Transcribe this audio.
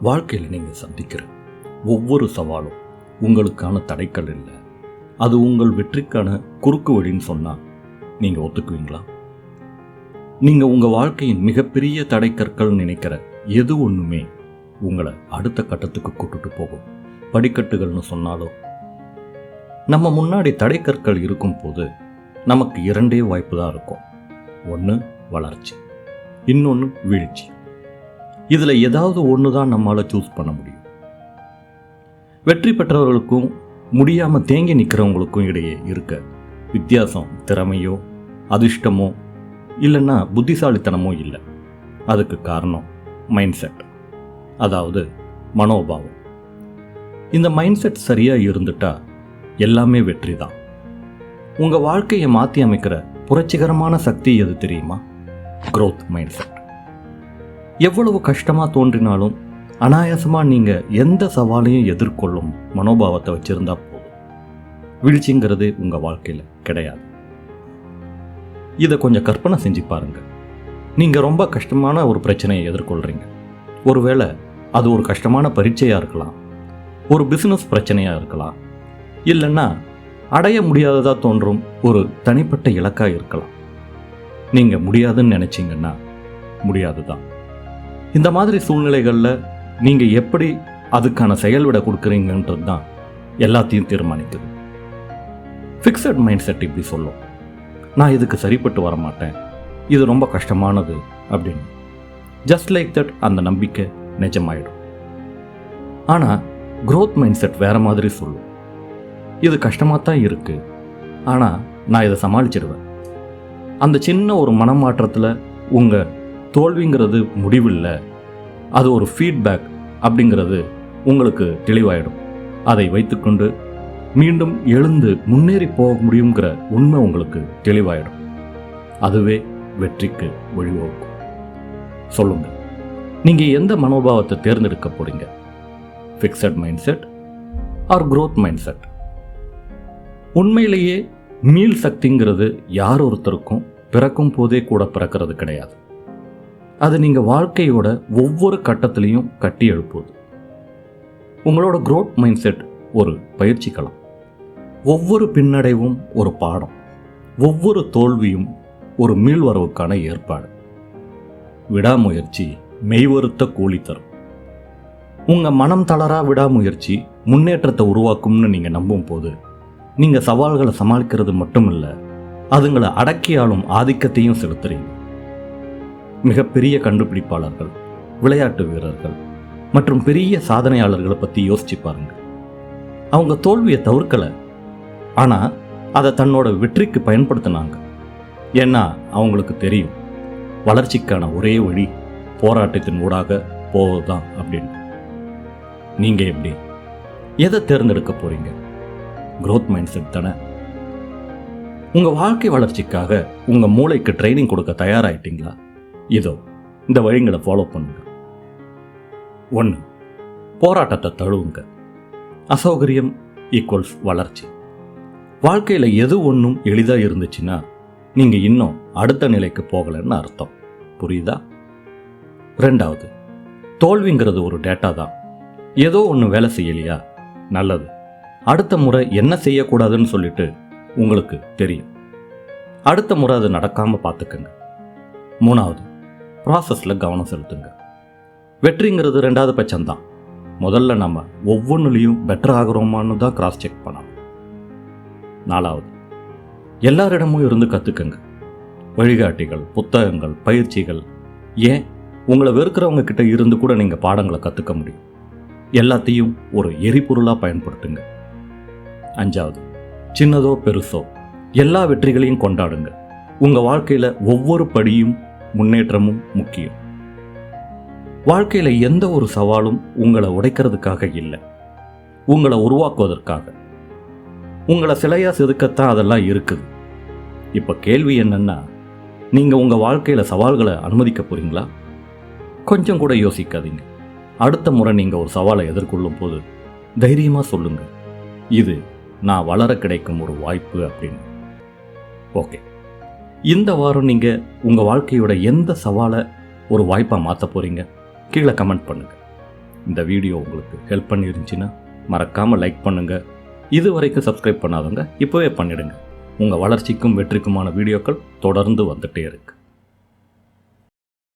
வாழ்க்கையில் நீங்கள் சந்திக்கிற ஒவ்வொரு சவாலும் உங்களுக்கான தடைக்கல் இல்லை. அது உங்கள் வெற்றிக்கான குறுக்கு வழின்னு சொன்னால் நீங்கள் ஒத்துக்குவீங்களா? நீங்கள் உங்கள் வாழ்க்கையின் மிகப்பெரிய தடைக்கற்கள் நினைக்கிற எது ஒன்றுமே உங்களை அடுத்த கட்டத்துக்கு கூட்டுட்டு போகும். படிக்கட்டுகள்னு சொன்னாலும் நம்ம முன்னாடி தடைக்கற்கள் இருக்கும் போது நமக்கு இரண்டே வாய்ப்பு தான் இருக்கும். ஒன்று வளர்ச்சி இன்னொன்று வீழ்ச்சி. இதில் ஏதாவது ஒன்று தான் நம்மளால் சூஸ் பண்ண முடியும். வெற்றி பெற்றவர்களுக்கும் முடியாமல் தேங்கி நிற்கிறவங்களுக்கும் இடையே இருக்க வித்தியாசம் திறமையோ அதிர்ஷ்டமோ இல்லைன்னா புத்திசாலித்தனமோ இல்லை. அதுக்கு காரணம் மைண்ட் செட் அதாவது மனோபாவம். இந்த மைண்ட் செட் சரியாக இருந்துட்டா எல்லாமே வெற்றி தான். உங்கள் வாழ்க்கையை மாற்றி அமைக்கிற புரட்சிகரமான சக்தி எது தெரியுமா? க்ரோத் மைண்ட் செட் எவ்வளவு கஷ்டமாக தோன்றினாலும் அனாயாசமாக நீங்கள் எந்த சவாலையும் எதிர்கொள்ளும் மனோபாவத்தை வச்சுருந்தா போதும். வீழ்ச்சிங்கிறது உங்கள் வாழ்க்கையில் கிடையாது. இதை கொஞ்சம் கற்பனை செஞ்சு பாருங்கள் நீங்கள் ரொம்ப கஷ்டமான ஒரு பிரச்சனையை எதிர்கொள்கிறீங்க ஒருவேளை அது ஒரு கஷ்டமான பரீட்சையாக இருக்கலாம். ஒரு பிஸ்னஸ் பிரச்சனையாக இருக்கலாம். இல்லைன்னா அடைய முடியாததாக தோன்றும் ஒரு தனிப்பட்ட இலக்காக இருக்கலாம். நீங்கள் முடியாதுன்னு நினச்சிங்கன்னா முடியாது தான் இந்த மாதிரி சூழ்நிலைகளில் நீங்கள் எப்படி அதுக்கான செயல்விட கொடுக்குறீங்கன்றது தான் எல்லாத்தையும் தீர்மானிக்குது. ஃபிக்ஸட் மைண்ட் செட் இப்படி சொல்லும். நான் இதுக்கு சரிப்பட்டு வர மாட்டேன் இது ரொம்ப கஷ்டமானது அப்படின்னு. ஜஸ்ட் லைக் தட் அந்த நம்பிக்கை நிஜமாயிடும். ஆனால் க்ரோத் மைண்ட் செட் வேறு மாதிரி சொல்லும். இது கஷ்டமாக தான் இருக்குது ஆனால் நான் இதை சமாளிச்சிடுவேன். அந்த சின்ன ஒரு மனமாற்றத்தில் உங்கள் தோல்விங்கிறது முடிவில்லை. அது ஒரு ஃபீட்பேக் அப்படிங்கிறது உங்களுக்கு தெளிவாயிடும். அதை வைத்துக்கொண்டு மீண்டும் எழுந்து முன்னேறி போக முடியுங்கிற உண்மை உங்களுக்கு தெளிவாயிடும். அதுவே வெற்றிக்கு வழிவகுக்கும். சொல்லுங்க. நீங்க எந்த மனோபாவத்தை தேர்ந்தெடுக்க போறீங்க? Fixed mindset or growth mindset உண்மையிலேயே மீள் சக்திங்கிறது யார் ஒருத்தருக்கும் பிறக்கும் போதே கூட பிறக்கிறது கிடையாது. அது நீங்கள் வாழ்க்கையோட ஒவ்வொரு கட்டத்திலையும் கட்டி எழுப்புவது உங்களோட க்ரோத் மைண்ட் செட் ஒரு பயிற்சி களம். ஒவ்வொரு பின்னடைவும் ஒரு பாடம். ஒவ்வொரு தோல்வியும் ஒரு மீள்வரவுக்கான ஏற்பாடு. விடாமுயற்சி மெய்வருத்த கூலி தரும். உங்கள் மனம் தளரா விடாமுயற்சி முன்னேற்றத்தை உருவாக்கும்னு நீங்கள் நம்பும் போது நீங்கள் சவால்களை சமாளிக்கிறது மட்டும் இல்லை அதுங்களை அடக்கியாலும் ஆதிக்கத்தையும் செலுத்துறீங்க. மிகப்பெரிய கண்டுபிடிப்பாளர்கள் விளையாட்டு வீரர்கள் மற்றும் பெரிய சாதனையாளர்களை பற்றி யோசிச்சு பாருங்க அவங்க தோல்வியை தவிர்க்கலை ஆனால் அதை தன்னோட வெற்றிக்கு பயன்படுத்தினாங்க. ஏன்னா அவங்களுக்கு தெரியும் வளர்ச்சிக்கான ஒரே வழி போராட்டத்தின் ஊடாக போவதுதான் அப்படின்னு. நீங்கள் எப்படி? எதை தேர்ந்தெடுக்க போறீங்க? க்ரோத் மைண்ட் செட் தானே? உங்கள் வாழ்க்கை வளர்ச்சிக்காக உங்கள் மூளைக்கு ட்ரைனிங் கொடுக்க தயாராகிட்டீங்களா இதோ இந்த வழிங்களை ஃபாலோ பண்ணுங்க. ஒன்று போராட்டத்தை தழுவுங்க. அசௌகரியம் ஈக்குவல்ஸ் வளர்ச்சி. வாழ்க்கையில் எது ஒன்றும் எளிதாக இருந்துச்சுன்னா நீங்கள் இன்னும் அடுத்த நிலைக்கு போகலைன்னு அர்த்தம். புரியுதா? ரெண்டாவது தோல்விங்கிறது ஒரு டேட்டா தான். ஏதோ ஒன்று வேலை செய்யலையா? நல்லது. அடுத்த முறை என்ன செய்யக்கூடாதுன்னு சொல்லிட்டு உங்களுக்கு தெரியும். அடுத்த முறை அது நடக்காமல் பார்த்துக்கங்க. மூணாவது ப்ராசஸில் கவனம் செலுத்துங்க. வெற்றிங்கிறது ரெண்டாவது பட்சம்தான். முதல்ல நம்ம ஒவ்வொன்றுலேயும் பெட்டர் ஆகிறோமான்னு தான் கிராஸ் செக் பண்ணணும். நாலாவது எல்லாரிடமும் இருந்து கற்றுக்கங்க வழிகாட்டிகள் புத்தகங்கள் பயிற்சிகள் ஏன்? உங்களை வெறுக்கிறவங்க கிட்ட இருந்து கூட நீங்கள் பாடங்களை கற்றுக்க முடியும். எல்லாத்தையும் ஒரு எரிபொருளாக பயன்படுத்துங்க. அஞ்சாவது சின்னதோ பெருசோ எல்லா வெற்றிகளையும் கொண்டாடுங்க. உங்கள் வாழ்க்கையில் ஒவ்வொரு படியும் முன்னேற்றமும் முக்கியம். வாழ்க்கையில் எந்த ஒரு சவாலும் உங்களை உடைக்கிறதுக்காக இல்லை. உங்களை உருவாக்குவதற்காக. உங்களை சிலையா செதுக்கத்தான் அதெல்லாம் இருக்குது. இப்போ கேள்வி என்னன்னா நீங்கள் உங்கள் வாழ்க்கையில் சவால்களை அனுமதிக்க போறீங்களா? கொஞ்சம் கூட யோசிக்காதீங்க. அடுத்த முறை நீங்கள் ஒரு சவாலை எதிர்கொள்ளும் போது தைரியமாக சொல்லுங்கள் இது நான் வளர கிடைக்கும் ஒரு வாய்ப்பு அப்படின்னு. ஓகே. இந்த வாரம் நீங்கள் உங்கள் வாழ்க்கையோட எந்த சவாலை ஒரு வாய்ப்பாக மாற்ற போகிறீங்க கீழே கமெண்ட் பண்ணுங்கள் இந்த வீடியோ உங்களுக்கு ஹெல்ப் பண்ணிருந்துச்சின்னா மறக்காமல் லைக் பண்ணுங்கள் இது வரைக்கும் சப்ஸ்கிரைப் பண்ணாதவங்க இப்போவே பண்ணிடுங்க. உங்கள் வளர்ச்சிக்கும் வெற்றிக்குமான வீடியோக்கள் தொடர்ந்து வந்துகிட்டே இருக்குது